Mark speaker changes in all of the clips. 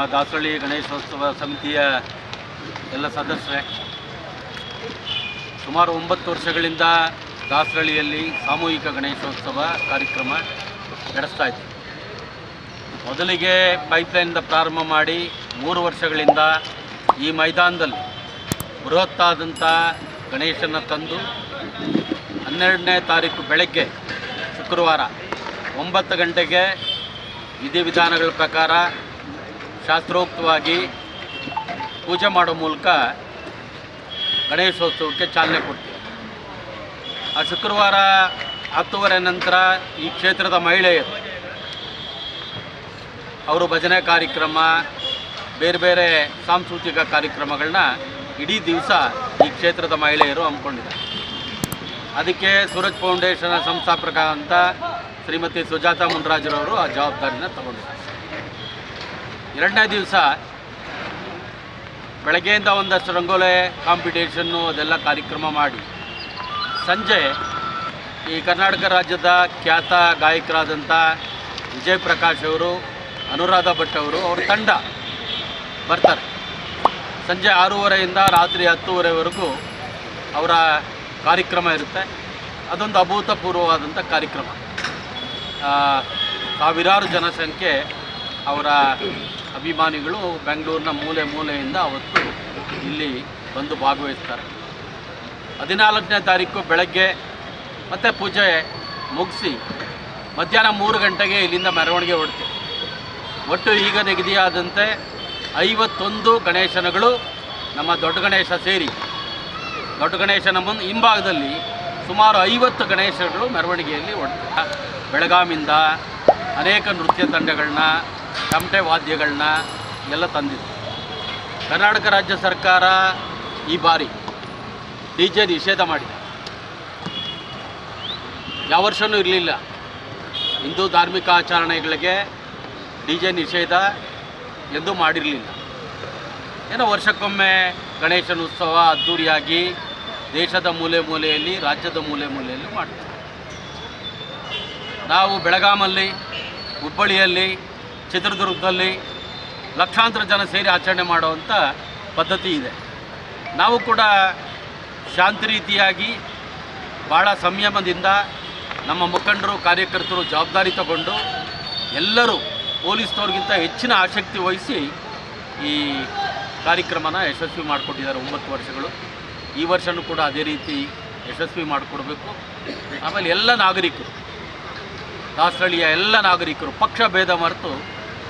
Speaker 1: ನಮ್ಮ ದಾಸರಳ್ಳಿ ಗಣೇಶೋತ್ಸವ ಸಮಿತಿಯ ಎಲ್ಲ ಸದಸ್ಯರೇ, ಸುಮಾರು ಒಂಬತ್ತು ವರ್ಷಗಳಿಂದ ದಾಸರಳ್ಳಿಯಲ್ಲಿ ಸಾಮೂಹಿಕ ಗಣೇಶೋತ್ಸವ ಕಾರ್ಯಕ್ರಮ ನಡೆಸ್ತಾ ಇದೆ ಮೊದಲಿಗೆ ಪೈಪ್ಲೈನಿಂದ ಪ್ರಾರಂಭ ಮಾಡಿ ಮೂರು ವರ್ಷಗಳಿಂದ ಈ ಮೈದಾನದಲ್ಲಿ ಬೃಹತ್ತಾದಂಥ ಗಣೇಶನ ತಂದು ಹನ್ನೆರಡನೇ ತಾರೀಕು ಬೆಳಗ್ಗೆ ಶುಕ್ರವಾರ ಒಂಬತ್ತು ಗಂಟೆಗೆ ವಿಧಿವಿಧಾನಗಳ ಪ್ರಕಾರ ಶಾಸ್ತ್ರೋಕ್ತವಾಗಿ ಪೂಜೆ ಮಾಡೋ ಮೂಲಕ ಗಣೇಶೋತ್ಸವಕ್ಕೆ ಚಾಲನೆ ಕೊಡ್ತೀವಿ. ಆ ಶುಕ್ರವಾರ ಹತ್ತುವರೆ ನಂತರ ಈ ಕ್ಷೇತ್ರದ ಮಹಿಳೆಯರು, ಅವರು ಭಜನೆ ಕಾರ್ಯಕ್ರಮ, ಬೇರೆ ಬೇರೆ ಸಾಂಸ್ಕೃತಿಕ ಕಾರ್ಯಕ್ರಮಗಳನ್ನ ಇಡೀ ದಿವಸ ಈ ಕ್ಷೇತ್ರದ ಮಹಿಳೆಯರು ಹಮ್ಮಿಕೊಂಡಿದ್ದಾರೆ. ಅದಕ್ಕೆ ಸೂರಜ್ ಫೌಂಡೇಶನ್ ಸಂಸ್ಥಾಪಕ ಅಂತ ಶ್ರೀಮತಿ ಸುಜಾತಾ ಮುನ್ರಾಜರವರು ಆ ಜವಾಬ್ದಾರಿನ ತಗೊಂಡಿದ್ದಾರೆ. ಎರಡನೇ ದಿವಸ ಬೆಳಗ್ಗೆಯಿಂದ ಒಂದಷ್ಟು ರಂಗೋಲೆ ಕಾಂಪಿಟೇಷನ್ನು ಅದೆಲ್ಲ ಕಾರ್ಯಕ್ರಮ ಮಾಡಿ. ಸಂಜೆ ಈ ಕರ್ನಾಟಕ ರಾಜ್ಯದ ಖ್ಯಾತ ಗಾಯಕರಾದಂಥ ವಿಜಯ್ ಪ್ರಕಾಶ್ ಅವರು, ಅನುರಾಧ ಭಟ್ ಅವರು, ಅವ್ರ ತಂಡ ಬರ್ತಾರೆ. ಸಂಜೆ ಆರೂವರೆಯಿಂದ ರಾತ್ರಿ ಹತ್ತುವರೆವರೆಗೂ ಅವರ ಕಾರ್ಯಕ್ರಮ ಇರುತ್ತೆ. ಅದೊಂದು ಅಭೂತಪೂರ್ವವಾದಂಥ ಕಾರ್ಯಕ್ರಮ. ಸಾವಿರಾರು ಜನಸಂಖ್ಯೆ ಅವರ ಅಭಿಮಾನಿಗಳು ಬೆಂಗಳೂರಿನ ಮೂಲೆ ಮೂಲೆಯಿಂದ ಅವತ್ತು ಇಲ್ಲಿ ಬಂದು ಭಾಗವಹಿಸ್ತಾರೆ. ಹದಿನಾಲ್ಕನೇ ತಾರೀಕು ಬೆಳಗ್ಗೆ ಮತ್ತೆ ಪೂಜೆ ಮುಗಿಸಿ ಮಧ್ಯಾಹ್ನ ಮೂರು ಗಂಟೆಗೆ ಇಲ್ಲಿಂದ ಮೆರವಣಿಗೆ ಹೊಡ್ತೀವಿ ಒಟ್ಟು ಈಗ ನಿಗದಿಯಾದಂತೆ ಐವತ್ತೊಂದು ಗಣೇಶನಗಳು ನಮ್ಮ ದೊಡ್ಡ ಗಣೇಶ ಸೇರಿ. ದೊಡ್ಡ ಗಣೇಶನ ಮುಂದೆ ಹಿಂಭಾಗದಲ್ಲಿ ಸುಮಾರು ಐವತ್ತು ಗಣೇಶಗಳು ಮೆರವಣಿಗೆಯಲ್ಲಿ ಹೊಡ್ತಾರೆ ಬೆಳಗಾಮಿಂದ ಅನೇಕ ನೃತ್ಯ ತಂಡಗಳನ್ನ ತಮಟೆ ವಾದ್ಯಗಳನ್ನ ಎಲ್ಲ ತಂದಿದ್ರು. ಕರ್ನಾಟಕ ರಾಜ್ಯ ಸರ್ಕಾರ ಈ ಬಾರಿ ಡಿ ಜೆ ನಿಷೇಧ ಮಾಡಿದೆ. ಯಾವ ವರ್ಷವೂ ಇರಲಿಲ್ಲ. ಹಿಂದೂ ಧಾರ್ಮಿಕ ಆಚರಣೆಗಳಿಗೆ ಡಿ ಜೆ ನಿಷೇಧ ಎಂದು ಮಾಡಿರಲಿಲ್ಲ. ಏನೋ ವರ್ಷಕ್ಕೊಮ್ಮೆ ಗಣೇಶನ ಉತ್ಸವ ಅದ್ಧೂರಿಯಾಗಿ ದೇಶದ ಮೂಲೆ ಮೂಲೆಯಲ್ಲಿ, ರಾಜ್ಯದ ಮೂಲೆ ಮೂಲೆಯಲ್ಲಿ ಮಾಡ್ತೀವಿ ನಾವು ಬೆಳಗಾಮಲ್ಲಿ, ಹುಬ್ಬಳ್ಳಿಯಲ್ಲಿ ಚಿತ್ರದುರ್ಗದಲ್ಲಿ ಲಕ್ಷಾಂತರ ಜನ ಸೇರಿ ಆಚರಣೆ ಮಾಡುವಂಥ ಪದ್ಧತಿ ಇದೆ. ನಾವು ಕೂಡ ಶಾಂತಿ ರೀತಿಯಾಗಿ ಭಾಳ ಸಂಯಮದಿಂದ ನಮ್ಮ ಮುಖಂಡರು, ಕಾರ್ಯಕರ್ತರು ಜವಾಬ್ದಾರಿ ತಗೊಂಡು ಎಲ್ಲರೂ ಪೊಲೀಸ್ನವ್ರಿಗಿಂತ ಹೆಚ್ಚಿನ ಆಸಕ್ತಿ ವಹಿಸಿ ಈ ಕಾರ್ಯಕ್ರಮನ ಯಶಸ್ವಿ ಮಾಡಿಕೊಟ್ಟಿದ್ದಾರೆ ಒಂಬತ್ತು ವರ್ಷಗಳು. ಈ ವರ್ಷವೂ ಕೂಡ ಅದೇ ರೀತಿ ಯಶಸ್ವಿ ಮಾಡಿಕೊಡ್ಬೇಕು. ಆಮೇಲೆ ಎಲ್ಲ ನಾಗರಿಕರು, ದಾಸರಳ್ಳಿಯ ಎಲ್ಲ ನಾಗರಿಕರು ಪಕ್ಷ ಭೇದ ಮರೆತು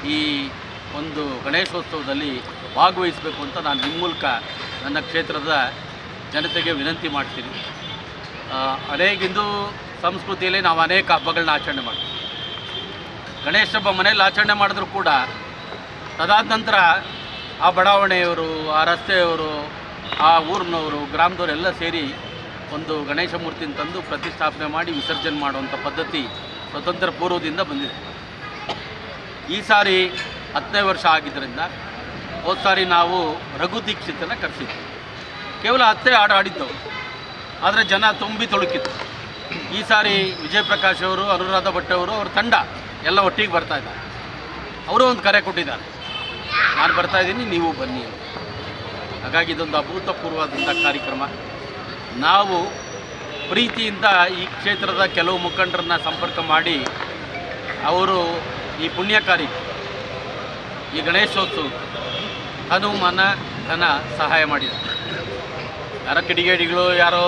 Speaker 1: ಈ ಒಂದು ಗಣೇಶೋತ್ಸವದಲ್ಲಿ ಭಾಗವಹಿಸಬೇಕು ಅಂತ ನಾನು ನಿಮ್ಮ ಮೂಲಕ ನನ್ನ ಕ್ಷೇತ್ರದ ಜನತೆಗೆ ವಿನಂತಿ ಮಾಡ್ತೀನಿ. ಅನೇಕ ಹಿಂದೂ ಸಂಸ್ಕೃತಿಯಲ್ಲಿ ನಾವು ಅನೇಕ ಹಬ್ಬಗಳನ್ನ ಆಚರಣೆ ಮಾಡ್ತೀವಿ. ಗಣೇಶ ಹಬ್ಬ ಮನೆಯಲ್ಲಿ ಆಚರಣೆ ಮಾಡಿದ್ರು ಕೂಡ ತದಾದ ನಂತರ ಆ ಬಡಾವಣೆಯವರು, ಆ ರಸ್ತೆಯವರು, ಆ ಊರಿನವರು, ಗ್ರಾಮದವರು ಎಲ್ಲ ಸೇರಿ ಒಂದು ಗಣೇಶ ಮೂರ್ತಿನ ತಂದು ಪ್ರತಿಷ್ಠಾಪನೆ ಮಾಡಿ ವಿಸರ್ಜನೆ ಮಾಡುವಂಥ ಪದ್ಧತಿ ಸ್ವತಂತ್ರ ಪೂರ್ವದಿಂದ ಬಂದಿದೆ. ಈ ಸಾರಿ ಹತ್ತನೇ ವರ್ಷ ಆಗಿದ್ದರಿಂದ ಹೋದ ಸಾರಿ ನಾವು ರಘು ದೀಕ್ಷಿತನ ಕರೆಸಿದ್ವಿ. ಕೇವಲ ಹತ್ತೇ ಹಾಡು ಆಡಿದ್ದವು ಆದರೆ ಜನ ತುಂಬಿ ತುಳುಕಿತ್ತು ಈ ಸಾರಿ ವಿಜಯ್ ಪ್ರಕಾಶ್ ಅವರು, ಅನುರಾಧ ಭಟ್ ಅವರು, ಅವ್ರ ತಂಡ ಎಲ್ಲ ಒಟ್ಟಿಗೆ ಬರ್ತಾ ಇದ್ದಾರೆ. ಅವರು ಒಂದು ಕರೆ ಕೊಟ್ಟಿದ್ದಾರೆ. ನಾನು ಬರ್ತಾ ಇದ್ದೀನಿ, ನೀವು ಬನ್ನಿ ಹಾಗಾಗಿ ಇದೊಂದು ಅಭೂತಪೂರ್ವವಾದಂಥ ಕಾರ್ಯಕ್ರಮ. ನಾವು ಪ್ರೀತಿಯಿಂದ ಈ ಕ್ಷೇತ್ರದ ಕೆಲವು ಮುಖಂಡರನ್ನ ಸಂಪರ್ಕ ಮಾಡಿ ಅವರು ಈ ಪುಣ್ಯ ಕಾರ್ಯಕ್ಕೆ ಈ ಗಣೇಶೋತ್ಸವ ಹನುಮನ ಧನ ಸಹಾಯ ಮಾಡಿದೆ. ಯಾರೋ ಕಿಡಿಗೇಡಿಗಳು ಯಾರೋ